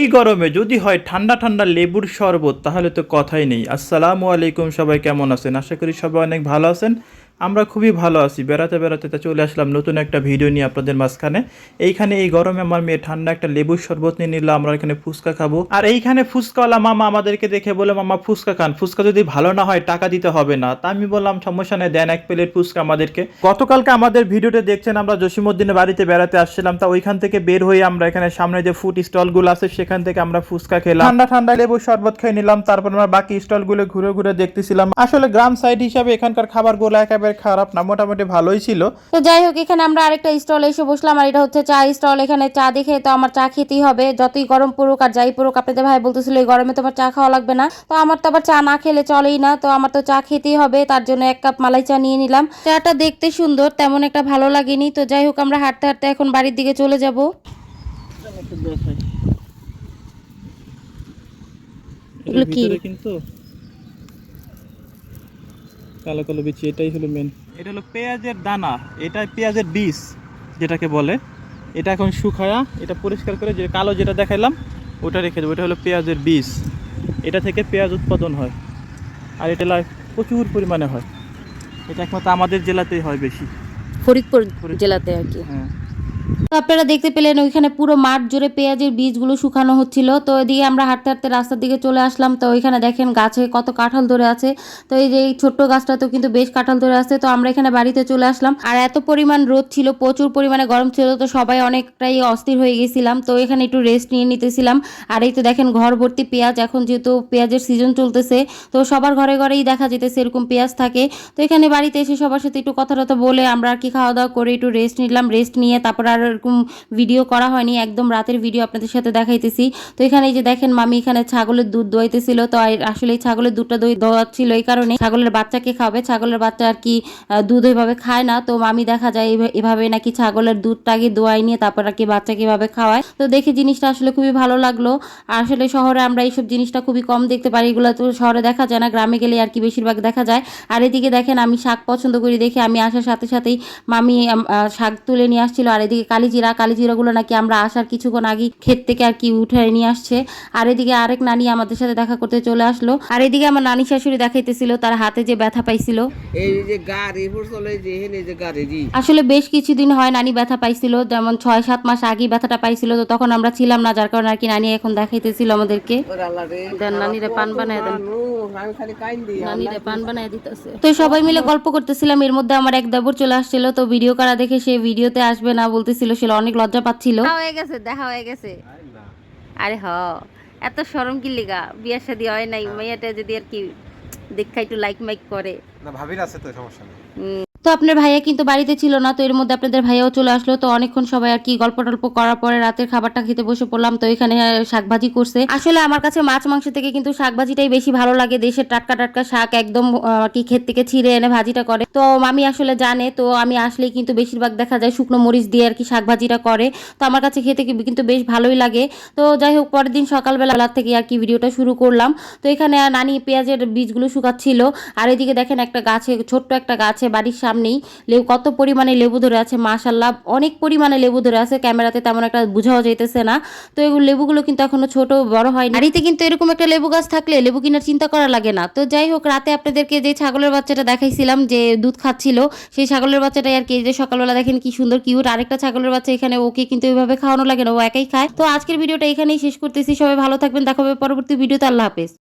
এই গরমে যদি হয় ঠান্ডা ঠান্ডা লেবুর শরবত, তাহলে তো কথাই নেই। আসসালামু আলাইকুম সবাই, কেমন আছেন? আশা করি সবাই অনেক ভালো আছেন। আমরা খুবই ভালো আছি। বেড়াতে বেড়াতে তা চলে আসলাম নতুন একটা ভিডিও নিয়ে আপনাদের মাঝখানে। এইখানে এই গরমে আমার মেয়ে ঠান্ডা একটা লেবুর শরবত নিয়ে নিলাম আমরা এখানে ফুচকা খাব। আর এইখানে ফুচকাওয়ালা মামা আমাদেরকে দেখে বলে, মামা, ফুচকা খান। ফুচকা যদি ভালো না হয়, টাকা দিতে হবে না। তা আমি বললাম, সমস্যা নেই, দেন এক প্লেট ফুচকা আমাদেরকে। গতকালকে আমাদের ভিডিওতে দেখছেন আমরা জসিমুদ্দিনের বাড়িতে বেড়াতে আসছিলাম। তা ওইখান থেকে বের হয়ে আমরা এখানে সামনে যে ফুড স্টলগুলো আছে, সেখান থেকে আমরা ফুচকা খেলাম। ঠান্ডা ঠান্ডা লেবু শরবত খেয়ে নিলাম। তারপর আমরা বাকি স্টলগুলো ঘুরে ঘুরে দেখতেছিলাম। আসলে গ্রাম সাইড হিসাবে এখানকার খাবারগুলো একেবারে খারাপ না মোটামুটি ভালোই ছিল। তো যাই হোক এখানে আমরা আরেকটা স্টল এসে বসলাম আর এটা হচ্ছে চা স্টল। এখানে চা দেখে তো আমার চা খেতেই হবে। যতই গরম পড়ুক আর যাই পড়ুক আপনাদের ভাই বলতেছিল এই গরমে তোমার চা খাওয়া লাগবে না। তো আমার তো আবার চা না খেলে চলেই না। তো আমার তো চা খেতেই হবে তার জন্য এক কাপ মালাই চা নিয়ে নিলাম। চাটা দেখতে সুন্দর তেমন একটা ভালো লাগেনি। তো যাই হোক আমরা হাঁটতে হাঁটতে এখন বাড়ির দিকে চলে যাব। এগুলো কি? কিন্তু কালো কালো বিচি এটাই হলো মেন এটা হলো পেঁয়াজের দানা এটা পেঁয়াজের বীজ যেটাকে বলে। এটা এখন শুকায়া এটা পরিষ্কার করে যে কালো যেটা দেখাইলাম ওটা রেখে দেবো। এটা হলো পেঁয়াজের বীজ। এটা থেকে পেঁয়াজ উৎপাদন হয়। আর এটা প্রচুর পরিমাণে হয়। এটা একমাত্র আমাদের জেলাতেই হয় বেশি। ফরিদপুর। জেলাতে আর কি। হ্যাঁ। আপনারা দেখতে পেলেন ওইখানে পুরো মাঠ জুড়ে পেঁয়াজের বীজগুলো শুকানো হচ্ছিল। তো এদিকে আমরা হাঁটতে হাঁটতে রাস্তার দিকে চলে আসলাম। তো ওইখানে দেখেন গাছে কত কাঁঠাল ধরে আছে। তো এই যে এই ছোট্ট গাছটা তো কিন্তু বেশ কাঁঠাল ধরে আছে। তো আমরা এখানে বাড়িতে চলে আসলাম। আর এত পরিমাণ রোদ ছিল, প্রচুর পরিমাণে গরম ছিল। তো সবাই অনেকটাই অস্থির হয়ে গেছিলাম। তো এখানে একটু রেস্ট নিয়ে নিতেছিলাম। আর এই তো দেখেন ঘর ভর্তি পেঁয়াজ। এখন যেহেতু পেঁয়াজের সিজন চলতেছে, তো সবার ঘরে ঘরেই দেখা যেতেছে এরকম পেঁয়াজ থাকে। তো এখানে বাড়িতে এসে সবার সাথে একটু কথা টথা বলে আমরা কি খাওয়া দাওয়া করে একটু রেস্ট নিলাম। রেস্ট নিয়ে তারপর আর এরকম ভিডিও করা হয়নি, একদম রাতের ভিডিও আপনাদের সাথে দেখাইতেছি। তো এখানে যে দেখেন মামি এখানে ছাগলের দুধ দোয়াইতেছিল, তো আসলে ছাগলের দুধটা দই দোয়াচ্ছিল এই কারণে। ছাগলের বাচ্চাকে খাবে ছাগলের বাচ্চা আর কি দুধ ওইভাবে খায় না। তো মামি দেখা যায় এভাবে নাকি ছাগলের দুধটা আগে দোয়াই নিয়ে তারপর আর কি বাচ্চাকে এভাবে খাওয়ায়। তো দেখে জিনিসটা আসলে খুবই ভালো লাগল। আসলে শহরে আমরা এইসব জিনিসটা খুবই কম দেখতে পারি। এগুলো তো শহরে দেখা যায় না, গ্রামে গেলে আর কি বেশিরভাগ দেখা যায়। আর এদিকে দেখেন আমি শাক পছন্দ করি দেখে আমি আসার সাথে সাথেই মামি শাক তুলে নিয়ে আসছিল। আর এদিকে কালিজিরা কালিজিরাগুলো নাকি আমরা আসার কিছুক্ষণ আগে ক্ষেত থেকে আর কি উঠে নিয়ে আসছে। আর এদিকে আরেক নানি আমাদের সাথে দেখা করতে চলে আসলো। আর এদিকে আমার নানি শাশুড়ি দেখাইতেছিল তার হাতে যে ব্যথা পাইছিল। এই যে গাড়ি চলে যে হেনে যে গাড়ি আসলে বেশ কিছুদিন হয় নানি ব্যথা পাইছিল যেমন ছয় সাত মাস আগে ব্যথাটা পাইছিল তো তখন আমরা ছিলাম না যার কারণে আর কি নানি এখন দেখাইতেছিল আমাদেরকে। নানিরে পান বানায় দেন। মানুষ, আমি খালি কাইন দিই নানিরে পান বানায় দিতেছে। তো সবাই মিলে গল্প করতেছিলাম এর মধ্যে আমার এক দেবর চলে আসছিল তো ভিডিও করা দেখে সে ভিডিওতে আসবে না বলতেছিল সে অনেক লজ্জা পাচ্ছিল। হয়ে গেছে দেখা হয়ে গেছে। আরে হ এত সরম কি লিগা? বিয়া শাদি হয় নাই মেয়েটা যদি আর কি দেখা একটু লাইক মাইক করে। না ভাবির আছে তো সমস্যা নেই। তো আপনার ভাইয়া কিন্তু বাড়িতে ছিল না, তো এর মধ্যে আপনাদের ভাইয়াও চলে আসলো, তো অনেকক্ষণ সবাই আর কি গল্প টল্প করার পরে রাতের খাবারটা খেতে বসে পড়লাম, তো এখানে শাকভাজি করছে। আসলে আমার কাছে মাছ মাংস থেকে কিন্তু শাকভাজিটাই বেশি ভালো লাগে দেশের টাটকা টাটকা শাক একদম আর কি ক্ষেত থেকে ছিঁড়ে এনে ভাজিটা করে। তো আমি আসলে জানে, তো আমি আসলেই কিন্তু বেশিরভাগ দেখা যায় শুকনো মরিচ দিয়ে আর কি শাকভাজিটা করে, তো আমার কাছে খেতে কিন্তু বেশ ভালোই লাগে। তো যাই হোক, পরের দিন সকালবেলা থেকে আর কি ভিডিওটা শুরু করলাম, তো এখানে নানি পেঁয়াজের বীজগুলো শুকাচ্ছিল, আর এদিকে দেখেন একটা গাছে, ছোট্ট একটা গাছে বাড়ির সামনেই লেবু, কত পরিমাণে লেবু ধরে আছে মাশাল্লাহ অনেক পরিমাণে লেবু ধরে আছে, ক্যামেরাতে তেমন একটা বোঝাও যাইতেছে না। তো এগুলো লেবুগুলো কিন্তু এখনও ছোট, বড় হয় বাড়িতে কিন্তু এরকম একটা লেবু গাছ থাকলে লেবু কেনার চিন্তা করা লাগে না। তো যাই হোক, রাতে আপনাদেরকে যে ছাগলের বাচ্চাটা দেখাইছিলাম, যে দুধ খাচ্ছিল, সেই ছাগলের বাচ্চাটাই আর কি যে সকালবেলা দেখেন কি সুন্দর কিউট আরেকটা ছাগলের বাচ্চা এখানে ওকে কিন্তু এইভাবে খাওয়ানো লাগে না, ও একাই খায়। তো আজকের ভিডিওটা এখানেই শেষ করতেছি, সবাই ভালো থাকবেন, দেখা হবে পরবর্তী ভিডিওতে, আল্লাহ হাফেজ।